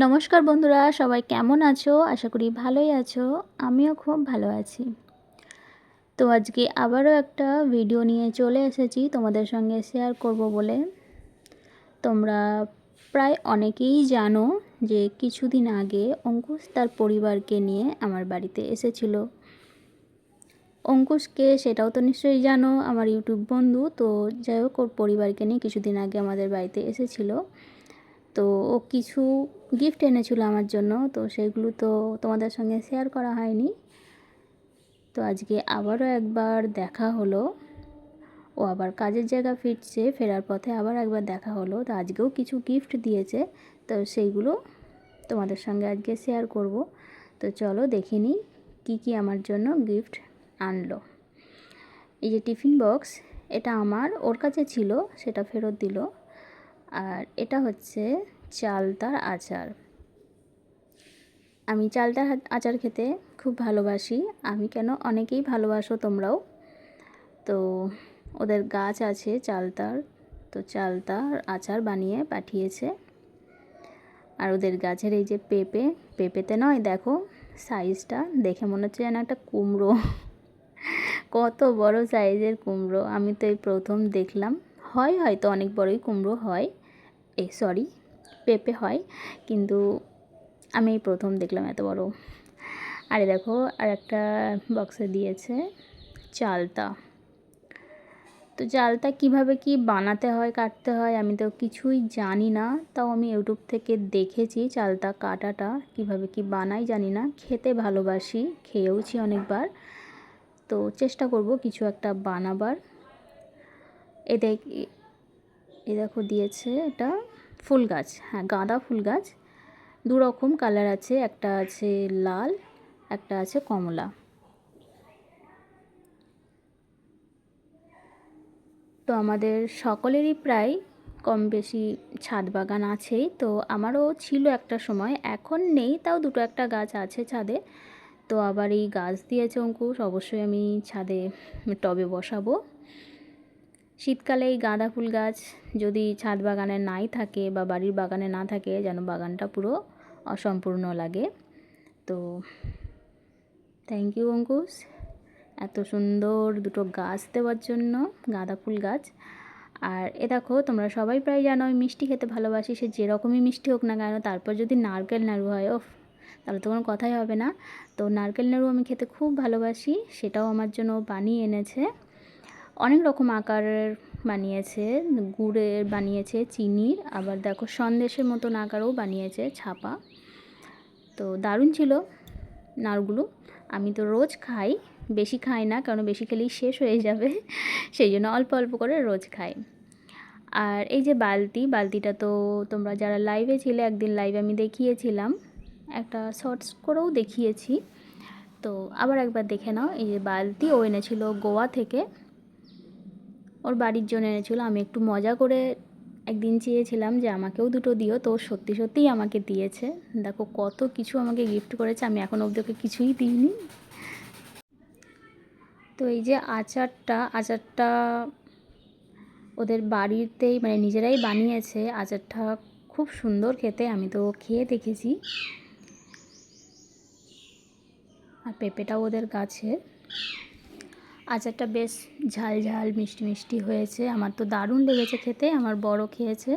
নমস্কার বন্ধুরা, সবাই কেমন আছো? আশা করি ভালোই আছো, আমিও খুব ভালো আছি। তো আজকে আবারও একটা ভিডিও নিয়ে চলে এসেছি, তোমাদের সঙ্গে শেয়ার করব বলে। তোমরা প্রায় অনেকেই জানো যে কিছুদিন আগে অঙ্কুশ তার পরিবারকে নিয়ে আমার বাড়িতে এসেছিল। অঙ্কুশকে সেটাও তো নিশ্চয়ই জানো, আমার ইউটিউব বন্ধু, তো যাই হোক, ওর পরিবারকে নিয়ে কিছুদিন আগে আমাদের বাড়িতে এসেছিল। তো ও কিছু গিফট এনেছিল আমার জন্য, তো সেগুলো তো তোমাদের সঙ্গে শেয়ার করা হয়নি। তো আজকে আবারও একবার দেখা হলো। ও আবার কাজের জায়গা ফিরছে, ফেরার পথে আবার একবার দেখা হলো। তো আজকেও কিছু গিফট দিয়েছে, তো সেইগুলো তোমাদের সঙ্গে আজকে শেয়ার করব। তো চলো দেখে নিই কী কী আমার জন্য গিফট আনলো। এই যে টিফিন বক্স এটা আমার, ওর কাছে ছিল, সেটা ফেরত দিল। আর এটা হচ্ছে চালতার আচার। আমি চালতার আচার খেতে খুব ভালোবাসি। আমি কেন অনেকেই ভালোবাসো তোমরাও। তো ওদের গাছ আছে চালতার তো চালতার আচার বানিয়ে পাঠিয়েছে। আর ওদের গাছের এই যে পেঁপে, পেঁপেতে নয়, দেখো সাইজটা দেখে মনে হচ্ছে যেন একটা কুমড়ো। কত বড় সাইজের কুমড়ো। আমি তো এই প্রথম দেখলাম। হয়, হয়তো অনেক বড়ই কুমড়ো হয়। এ সরি পেঁপে হয়, কিন্তু আমি প্রথম দেখলাম এত বড়। আরে দেখো, আর একটা বক্সে দিয়েছে চালতা। তো চালটা কীভাবে কি বানাতে হয়, কাটতে হয়, আমি তো কিছুই জানি না। তাও আমি ইউটিউব থেকে দেখেছি চালতা কাটাটা, কীভাবে কি বানাই জানি না। খেতে ভালোবাসি, খেয়েওছি অনেকবার। তো চেষ্টা করব কিছু একটা বানাবার। এ দেখ এ দেখো দিয়েছে এটা ফুল গাছ। হ্যাঁ গাঁদা ফুল গাছ। দু রকম কালার আছে, একটা আছে লাল, একটা আছে কমলা। তো আমাদের সকলেরই প্রায় কম বেশি ছাদ বাগান আছেই। তো আমারও ছিল একটা সময়, এখন নেই, তাও দুটো একটা গাছ আছে ছাদে। তো আবার এই গাছ দিয়েছে অঙ্কুশ, অবশ্যই আমি ছাদে টবে বসাবো। শীতকালে এই গাঁদা ফুল গাছ যদি ছাদ বাগানে নাই থাকে বা বাড়ির বাগানে না থাকে, যেন বাগানটা পুরো অসম্পূর্ণ লাগে। তো থ্যাংক ইউ অঙ্কুশ। এত সুন্দর দুটো গাছ দেওয়ার জন্য, গাঁদা ফুল গাছ। আর এ দেখো, তোমরা সবাই প্রায় জানো আমি মিষ্টি খেতে ভালোবাসি, সে যেরকমই মিষ্টি হোক না কেন, তারপর যদি নারকেল নাড়ু হয় ও তাহলে তো কোনো কথাই হবে না। তো নারকেল নাড়ু আমি খেতে খুব ভালোবাসি, সেটাও আমার জন্য বানিয়ে এনেছে। অনেক রকম আকারের বানিয়েছে, গুড়ের বানিয়েছে, চিনির, আবার দেখো সন্দেশের মতন আকারও বানিয়েছে ছাপা। তো দারুণ ছিল নাড়ুগুলো। আমি তো রোজ খাই, বেশি খাই না, কারণ বেশি খেলেই শেষ হয়ে যাবে, সেই জন্য অল্প অল্প করে রোজ খাই। আর এই যে বালতি, বালতিটা তো তোমরা যারা লাইভে ছিলে, একদিন লাইভে আমি দেখিয়েছিলাম, একটা শর্টস করেও দেখিয়েছি। তো আবার একবার দেখে নাও, এই যে বালতি, ও এনেছিল গোয়া থেকে। ওর বাড়ির জন্য এনেছিল। আমি একটু মজা করে একদিন চেয়েছিলাম যে আমাকেও দুটো দিও। তো সত্যি সত্যিই আমাকে দিয়েছে। দেখো কত কিছু আমাকে গিফট করেছে। আমি এখন অবধি ওকে কিছুই দিইনি। তো এই যে আচারটা আচারটা ওদের বাড়িতেই মানে নিজেরাই বানিয়েছে। আচারটা খুব সুন্দর খেতে। আমি তো খেয়ে দেখেছি। আর পেঁপেটাও ওদের গাছের আচারটা বেশ ঝাল ঝাল, মিষ্টি মিষ্টি হয়েছে। আমার তো দারুণ লেগেছে খেতে, আমার বড় খেয়েছে।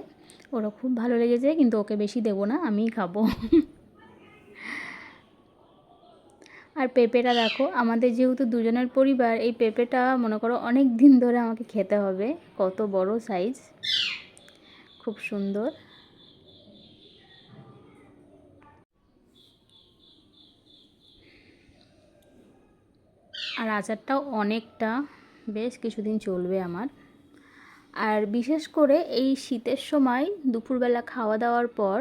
ওরা খুব ভালো লেগেছে, কিন্তু ওকে বেশি দেবো না, আমিই খাব। আর পেঁপেটা দেখো, আমাদের যেহেতু দুজনের পরিবার, এই পেঁপেটা মনে করো অনেক দিন ধরে আমাকে খেতে হবে। কত বড় সাইজ খুব সুন্দর। আর আচারটাও অনেকটা, বেশ কিছুদিন চলবে আমার। আর বিশেষ করে এই শীতের সময় দুপুরবেলা খাওয়া দাওয়ার পর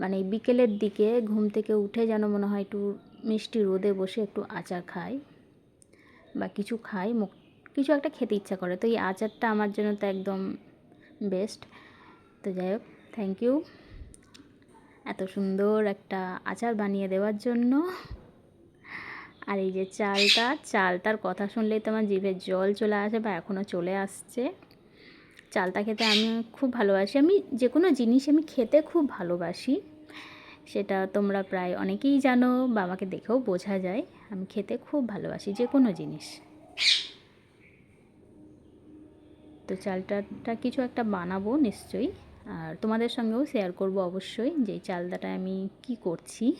মানে বিকেলের দিকে ঘুম থেকে উঠে যেন মনে হয় একটু মিষ্টি রোদে বসে একটু আচার খাই বা কিছু খাই, মুখ, কিছু একটা খেতে ইচ্ছা করে। তো এই আচারটা আমার জন্য তো একদম বেস্ট তো যাই হোক থ্যাংক ইউ এত সুন্দর একটা আচার বানিয়ে দেওয়ার জন্য। আর এই যে চালটা, চালটার কথা শুনলেই তো আমার জিভে জল চলে আসে বা এখনও চলে আসছে। চালটা খেতে আমি খুব ভালোবাসি। আমি যে কোনো জিনিস আমি খেতে খুব ভালোবাসি। সেটা তোমরা প্রায় অনেকেই জানো বা আমাকে দেখেও বোঝা যায়। আমি খেতে খুব ভালোবাসি যে কোনো জিনিস। তো চালটাটা কিছু একটা বানাবো নিশ্চয়ই। আর তোমাদের সঙ্গেও শেয়ার করব অবশ্যই যে চালটাটা আমি কি করছি।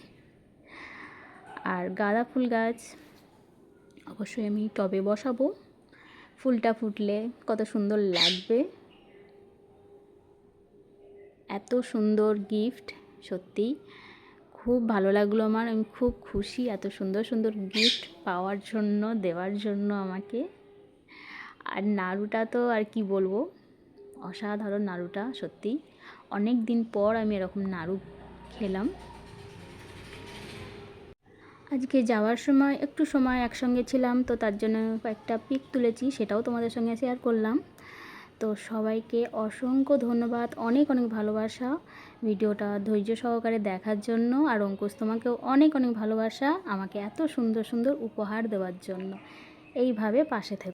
আর গাঁদা ফুল গাছ অবশ্যই আমি টবে বসাবো। ফুলটা ফুটলে কত সুন্দর লাগবে। এত সুন্দর গিফট সত্যি খুব ভালো লাগল আমার, আমি খুব খুশি এত সুন্দর সুন্দর গিফট পাওয়ার জন্য, দেওয়ার জন্য আমাকে। আর নাড়ুটা তো আর কি বলব, অসাধারণ নাড়ুটা সত্যি অনেক দিন পর আমি এরকম নাড়ু খেলাম। আজকে যাওয়ার সময় একটু সময় একসঙ্গে ছিলাম, তো তার জন্য কয়েকটা পিক তুলেছি, সেটাও তোমাদের সঙ্গে শেয়ার করলাম। তো সবাইকে অসংখ্য ধন্যবাদ, অনেক অনেক ভালোবাসা ভিডিওটা ধৈর্য সহকারে দেখার জন্য, আর অঙ্কুশ তোমাকেও অনেক অনেক ভালোবাসা আমাকে এত সুন্দর সুন্দর উপহার দেওয়ার জন্য। এইভাবে পাশে থেকো।